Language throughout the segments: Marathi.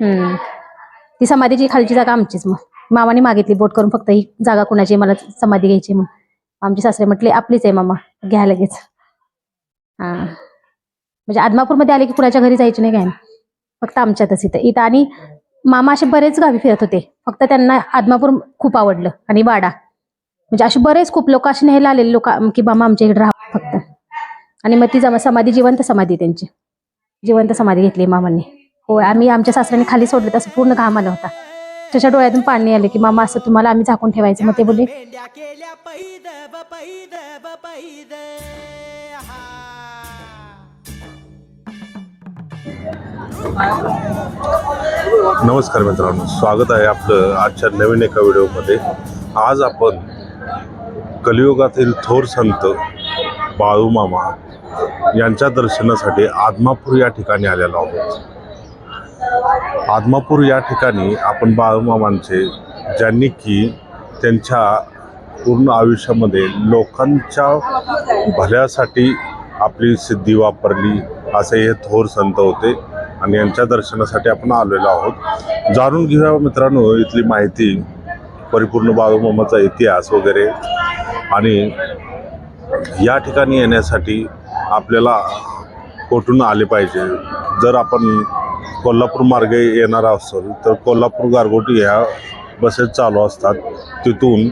हम्म. ती समाधीची खालची जागा आमचीच मग. मामाने मागितली बोट करून फक्त ही जागा कुणाची मला समाधी घ्यायची मग आमचे सासरे म्हटले आपलीच आहे मामा घ्या लगेच. हा. म्हणजे आदमापूरमध्ये आले की कुणाच्या घरी जायचे नाही काय? फक्त आमच्यातच इथं. इथं आणि मामा असे बरेच गावी फिरत होते. फक्त त्यांना आदमापूर खूप आवडलं आणि वाडा. म्हणजे असे बरेच खूप लोक असे न्यायला आलेले लोक की मामा आमच्या इकडे राहा फक्त. आणि मग ती जमा समाधी जिवंत समाधी आहे त्यांची. जिवंत समाधी घेतली मामांनी. होय आम्ही आमच्या सासऱ्याने खाली सोडले तसं पूर्ण घाम आला होता. त्याच्या डोळ्यातून पाणी आले की मामा असं तुम्हाला आम्ही झाकून ठेवायचं. मग ते बोलले नमस्कार मित्रांनो स्वागत आहे आपलं आजच्या नवीन एका व्हिडिओमध्ये. आज आपण कलियुगातील थोर संत बाळूमामा यांच्या दर्शनासाठी आदमापूर या ठिकाणी आलेलो आहोत. आदमापूर या ठिकाणी आपण बाळूमामांचे ज्यांनी की त्यांच्या पूर्ण आयुष्यामध्ये लोकांच्या भल्यासाठी आपली सिद्धी वापरली असे हे थोर संत होते आणि यांच्या दर्शनासाठी आपण आलेलो आहोत. जाणून घेऊया मित्रांनो इथली माहिती परिपूर्ण बाळूमामाचा इतिहास वगैरे. आणि या ठिकाणी येण्यासाठी आपल्याला कोठून आले पाहिजे? जर आपण कोल्हापूर मार्गे येणार असेल तर कोल्हापूर गारगोटी ह्या बसेस चालू असतात. तिथून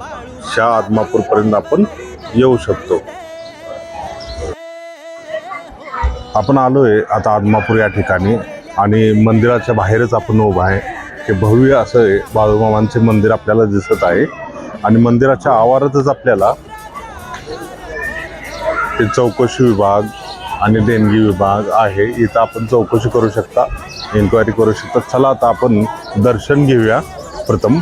ह्या आदमापूरपर्यंत आपण येऊ शकतो. आपण आलोय आता आदमापूर या ठिकाणी आणि मंदिराच्या बाहेरच आपण उभा आहे. हे भव्य असं आहे. बाळूमामांचे मंदिर आपल्याला दिसत आहे. आणि मंदिराच्या आवारातच आपल्याला ते चौकशी विभाग आणि देणगी विभाग आहे. इथं आपण चौकशी करू शकता इन्क्वायरी करू शकता. चला आता आपण दर्शन घेऊया. प्रथम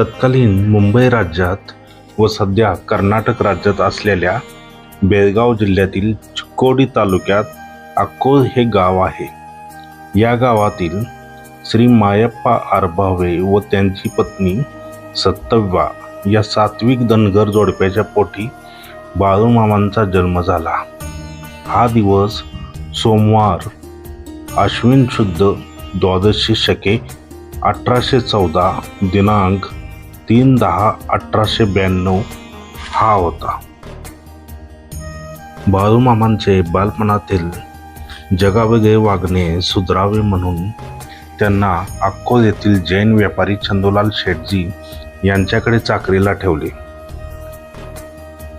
तत्कालीन मुंबई राज्यात व सध्या कर्नाटक राज्यात असलेल्या बेळगाव जिल्ह्यातील चिक्कोडी तालुक्यात अक्कोळ हे गाव आहे. या गावातील श्री मायप्पा आरभावे व त्यांची पत्नी सत्तव्या या सात्विक धनगर जोडप्याच्या पोटी बाळूमामांचा जन्म झाला. हा दिवस सोमवार अश्विन शुद्ध द्वादशी शके अठराशे चौदा दिनांक तीन दहा अठराशे ब्याण्णव हा होता. बाळूमामांचे बालपणातील जगावेगळे वागणे सुधरावे म्हणून त्यांना अक्कोल येथील जैन व्यापारी चंदूलाल शेटजी यांच्याकडे चाकरीला ठेवले.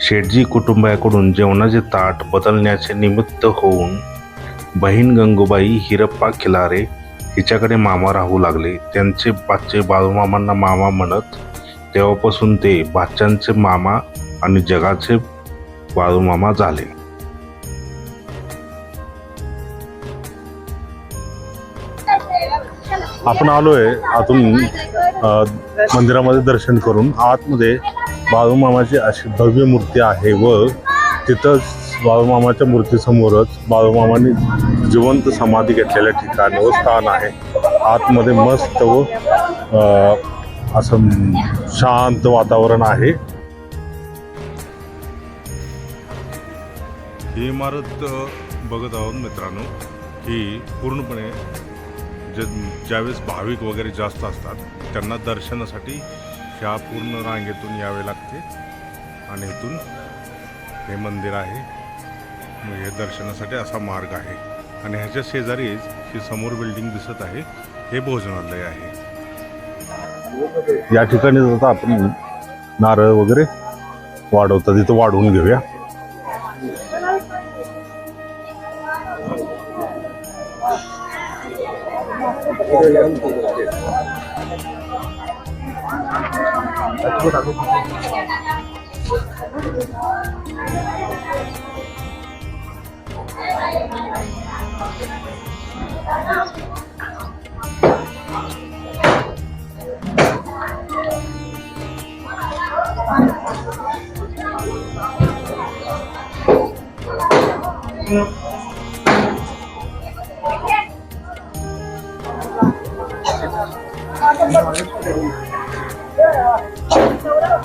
शेटजी कुटुंबाकडून जेवणाचे ताट बदलण्याचे निमित्त होऊन बहीण गंगूबाई हिरप्पा खिलारे हिच्याकडे मामा राहू लागले. त्यांचे पाचचे बाळूमामांना मामा म्हणत तेव्हापासून ते बाच्चांचे मामा आणि जगाचे बाळूमामा झाले. आपण आलोय आतून मंदिरामध्ये दर्शन करून. आतमध्ये बाळूमामाची अशी भव्य मूर्ती आहे व तिथंच बाळूमामाच्या मूर्तीसमोरच बाळूमामाने जिवंत समाधी घेतलेल्या ठिकाण व स्थान आहे. आतमध्ये मस्त व असं शांत वातावरण आहे. ही इमारत बघत आहोत मित्रांनो ही पूर्णपणे जे ज्यावेळेस भाविक वगैरे जास्त असतात त्यांना दर्शनासाठी ह्या पूर्ण रांगेतून यावे लागते. आणि इथून हे मंदिर आहे. हे दर्शनासाठी असा मार्ग आहे. आणि ह्याच्या शेजारीच ही समोर बिल्डिंग दिसत आहे. हे भोजनालय आहे. या ठिकाणी आता आपण नारळ वगैरे वाढवतात तिथं वाढवून घेऊया.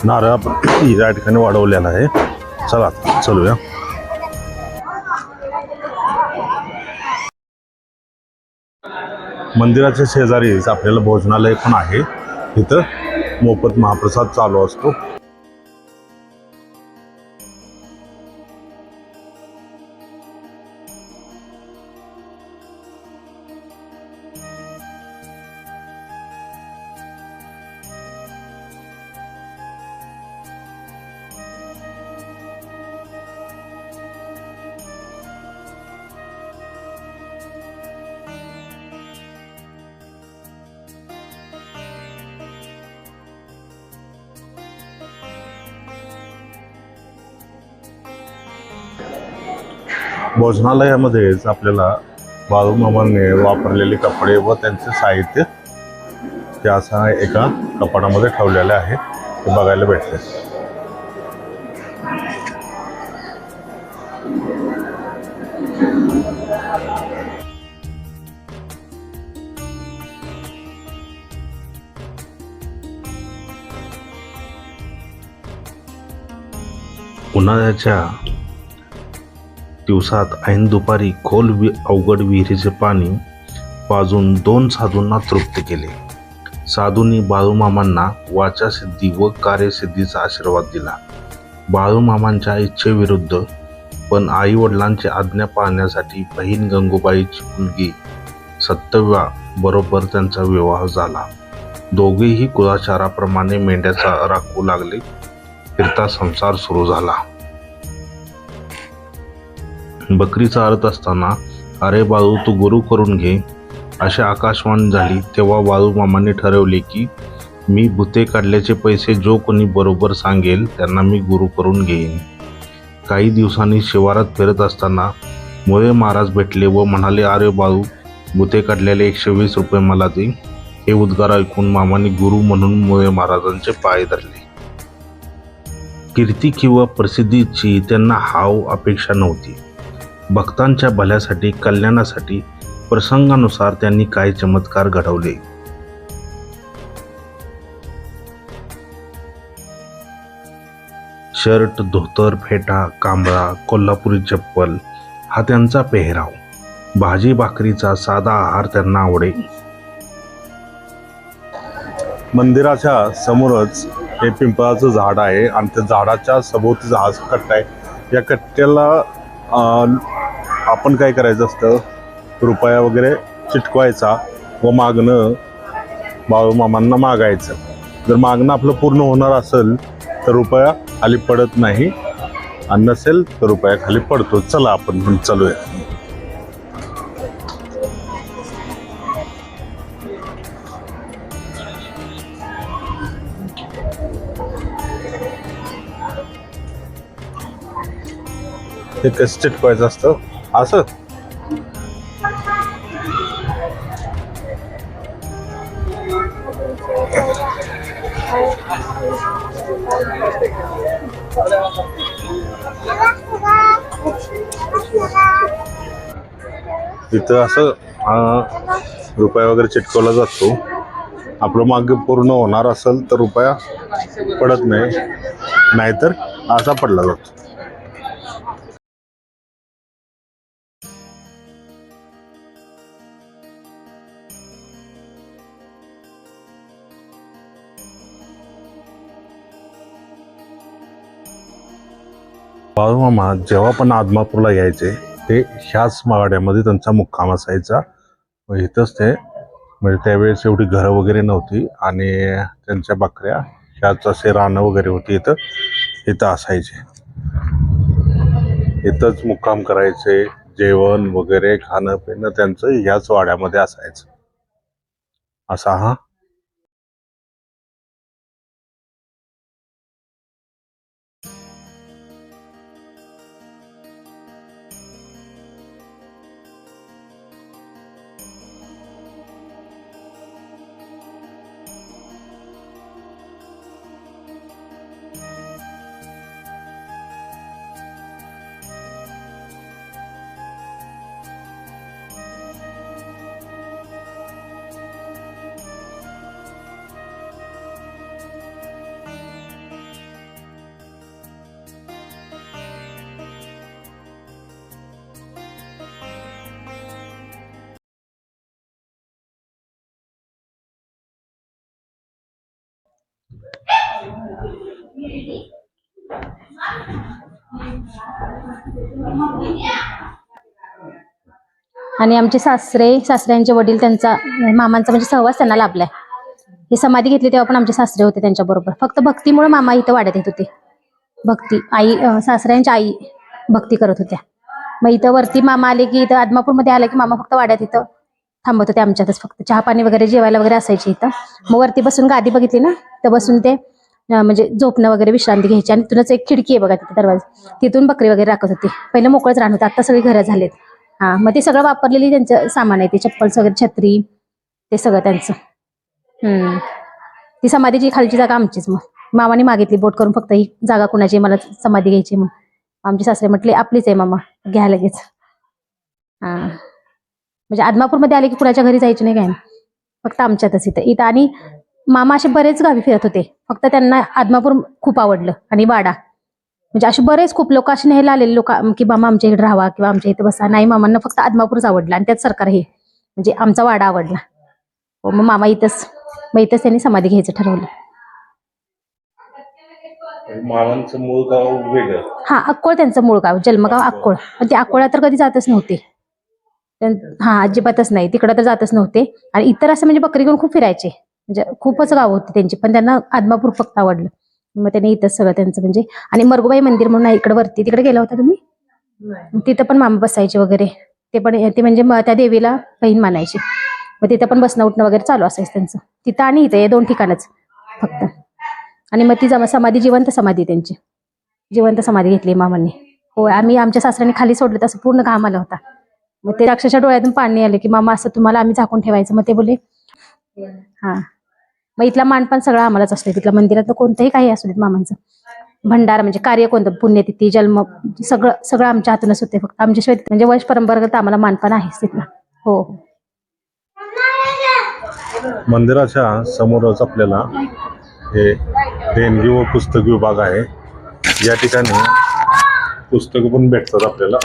नारळ आपण या ठिकाणी वाढवलेला आहे. चला चलूया. मंदिराच्या शेजारीच आपल्याला भोजनालय पण आहे. इथं मोफत महाप्रसाद चालू असतो. भोजनालयामध्येच आपल्याला बाळूमामाने वापरलेले कपडे व त्यांचे साहित्य ते असं एका कपाटामध्ये ठेवलेले आहे. ते बघायला भेटते. उन्हाळ्याच्या दिवसात ऐन दुपारी खोल वि अवघड विहिरीचे पाणी पाजून दोन साधूंना तृप्त केले. साधूंनी बाळूमामांना वाचासिद्धी व कार्यसिद्धीचा आशीर्वाद दिला. बाळूमामांच्या इच्छेविरुद्ध पण आई वडिलांची आज्ञा पाळण्यासाठी बहीण गंगूबाईची मुलगी सत्तव्या बरोबर त्यांचा विवाह झाला. दोघेही कुलाचाराप्रमाणे मेंढ्याचा राखू लागले. फिरता संसार सुरू झाला. बकरीचा अर्थ असताना अरे बाळू तू गुरु करून घे. अशी आकाशवाणी झाली. तेव्हा बाळू मामाने ठरवले की मी भुते काढल्याचे पैसे जो कोणी बरोबर सांगेल त्यांना मी गुरु करून घेईन. काही दिवसांनी शिवारात फिरत असताना मोरे महाराज भेटले व म्हणाले अरे बाळू भुते काढलेले एकशे वीस रुपये मला दे. हे उद्गार ऐकून मामाने गुरु म्हणून मोरे महाराजांचे पाय धरले. कीर्ती किंवा प्रसिद्धीची त्यांना हाव अपेक्षा नव्हती. भक्तांच्या भल्यासाठी कल्याणासाठी प्रसंगानुसार त्यांनी काही चमत्कार घडवले? शर्ट धोतर फेटा कांबळा कोल्हापुरी चप्पल हा त्यांचा पेहराव. भाजी भाकरीचा साधा आहार त्यांना आवडे. मंदिराच्या समोरच हे पिंपळाचं झाड आहे आणि त्या झाडाच्या सभोवतीचा हा कट्टा आहे. या कट्ट्याला आपण काय करायचं असतं? रुपया वगैरे चिटकवायचा व मागणं बाळूमामांना मागायचं. जर मागणं आपलं पूर्ण होणार असेल तर रुपया खाली पडत नाही. आणि नसेल तर रुपया खाली पडतो. चला आपण पण चालूया. हे कसं चिटकवायचं असतं. असं? तिथं असं रुपया वगैरे चिटकवला जातो. आपलं माग पूर्ण होणार असेल तर रुपया पडत नाही. नाहीतर असा पडला जातो. बाळूमामा जेव्हा पण आदमापूरला यायचे ते ह्याच मागाड्यामध्ये त्यांचा मुक्काम असायचा. इथंच ते म्हणजे त्यावेळेस एवढी घरं वगैरे नव्हती आणि त्यांच्या बकऱ्या ह्याच असे रानं वगैरे होती इथं इथं असायचे. इथंच मुक्काम करायचे जेवण वगैरे खाणं पिणं त्यांचं ह्याच वाड्यामध्ये असायचं. असा हा आणि आमचे सासरे सासऱ्यांचे वडील त्यांचा मामांचा म्हणजे सहवास त्यांना लाभलाय. ही समाधी घेतली तेव्हा पण आमचे सासरे होते त्यांच्या बरोबर फक्त भक्तीमुळे मामा इथं वाढत येत होते. भक्ती आई सासऱ्यांची सासऱ्यांच्या आई भक्ती करत होत्या. मग इथं वरती मामा आले की इथं आदमापूरमध्ये आले की मामा फक्त वाड्यात इथं थांबत होते आमच्यातच फक्त. चहा पाणी वगैरे जेवायला वगैरे असायचे इथं. मग वरती बसून गादी बघितली ना? तर बसून ते म्हणजे झोपणं वगैरे विश्रांती घ्यायची. आणि तिथूनच एक खिडकी आहे बघा तिथे दरवाजा. तिथून बकरी वगैरे राखत होती. पहिलं मोकळंच राहत होतं. आता सगळी घरं झालेत. हा मग ते सगळं वापरलेली त्यांचं सामान आहे. ते चप्पल वगैरे छत्री ते सगळं त्यांचं. हम्म. ती समाधीची खालची जागा आमचीच मग. मामाने मागितली बोट करून फक्त ही जागा कुणाची मला समाधी घ्यायची मग आमचे सासरे म्हटले आपलीच आहे मामा. घ्या लगेच. हा. म्हणजे आदमापूरमध्ये आले की कुणाच्या घरी जायचे नाही काय? फक्त आमच्यातच इथं. इथं आणि मामा असे बरेच गावी फिरत होते. फक्त त्यांना आदमापूर खूप आवडलं आणि वाडा. म्हणजे असे बरेच खूप लोक असे न्यायला आलेले लोक की मामा आमच्या इकडे राहावा किंवा आमच्या इथे बसा. नाही मामांना फक्त आदमापूरच आवडला आणि त्यात सरकार हे म्हणजे आमचा वाडा आवडला. हो मग मामा इथंच मग इथंच त्यांनी समाधी घ्यायचं ठरवलं. मामांचं मूळ गाव वेगळं. हा अक्कोळ त्यांचं मूळ गाव जन्मगाव अक्कोळ पण ते अक्कोळा तर कधी जातच नव्हते. हा अजिबातच नाही. तिकडं तर जातच नव्हते. आणि इतर असं म्हणजे बकरी घेऊन खूप फिरायचे. म्हणजे खूपच गाव होती त्यांची पण त्यांना आदमापूर फक्त आवडलं. मग त्यांनी इथंच सगळं त्यांचं म्हणजे आणि मरगुबाई मंदिर म्हणून इकडे वरती. तिकडे गेला होता तुम्ही? तिथं पण मामा बसायचे वगैरे. ते पण ते म्हणजे त्या देवीला बहीण मानायची. मग तिथं पण बसणं उठणं वगैरे चालू असायचं त्यांचं. तिथं आणि इथं हे दोन ठिकाणच फक्त. आणि मग ती जमा समाधी जिवंत समाधी त्यांची. जिवंत समाधी घेतली मामांनी. हो आम्ही आमच्या सासऱ्याने खाली सोडलं तसं पूर्ण घाम आला होता. मग ते अक्षरशः डोळ्यातून पाणी आलं की मामा असं तुम्हाला आम्ही झाकून ठेवायचं. मग ते बोले हा. मग इथला मानपान सगळं आम्हालाच असतो तिथल्या मंदिरात कोणतंही काही असू देत मामांचं. भंडार म्हणजे कार्य कोणतं? पुण्यतिथी जन्म सगळं सगळं आमच्या हातूनच होते फक्त. आमच्याशिवाय म्हणजे वंश परंपरागत आम्हाला मानपान आहेच तिथला. हो. हो मंदिराच्या समोरच आपल्याला हे देणगी व पुस्तक विभाग आहे. या ठिकाणी पुस्तकं पण भेटतात आपल्याला.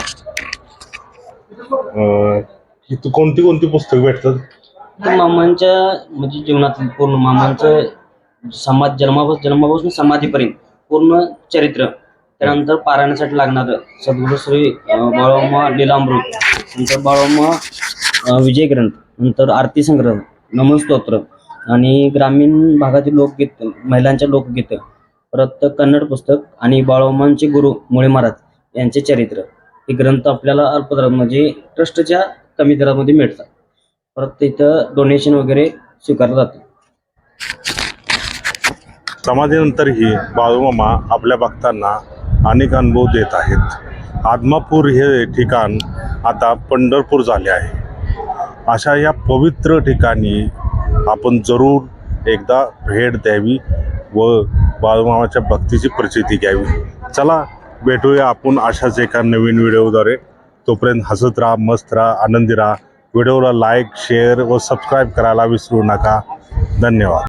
इथं कोणती कोणती पुस्तकं भेटतात? तर मामांच्या म्हणजे जीवनातील पूर्ण मामांचं समाज जन्मापास जन्मापासून समाधीपर्यंत पूर्ण चरित्र. त्यानंतर पारायणासाठी लागणारं सद्गुरु श्री बाळोमा लीलामृत. नंतर बाळोमा विजय ग्रंथ नंतर आरती संग्रह नमस्तोत्र आणि ग्रामीण भागातील लोकगीत महिलांच्या लोकगीत परत कन्नड पुस्तक आणि बाळोमांचे गुरु मुळे महाराज यांचे चरित्र. हे ग्रंथ आपल्याला अल्पदरात म्हणजे ट्रस्टच्या कमी दरामध्ये मिळतात. परत तिथं डोनेशन वगैरे स्वीकारलं जातं. समाधीनंतरही बाळूमामा आपल्या भक्तांना अनेक अनुभव देत आहेत. आदमापूर हे ठिकाण आता पंढरपूर झाले आहे. अशा या पवित्र ठिकाणी आपण जरूर एकदा भेट द्यावी व बाळूमामाच्या भक्तीची प्रचिती घ्यावी. चला भेटूया आपण अशाच एका नवीन व्हिडिओद्वारे. तोपर्यंत हसत राहा मस्त राहा आनंदी राहा. व्हिडिओला लाईक शेअर व सबस्क्राईब करायला विसरू नका. धन्यवाद.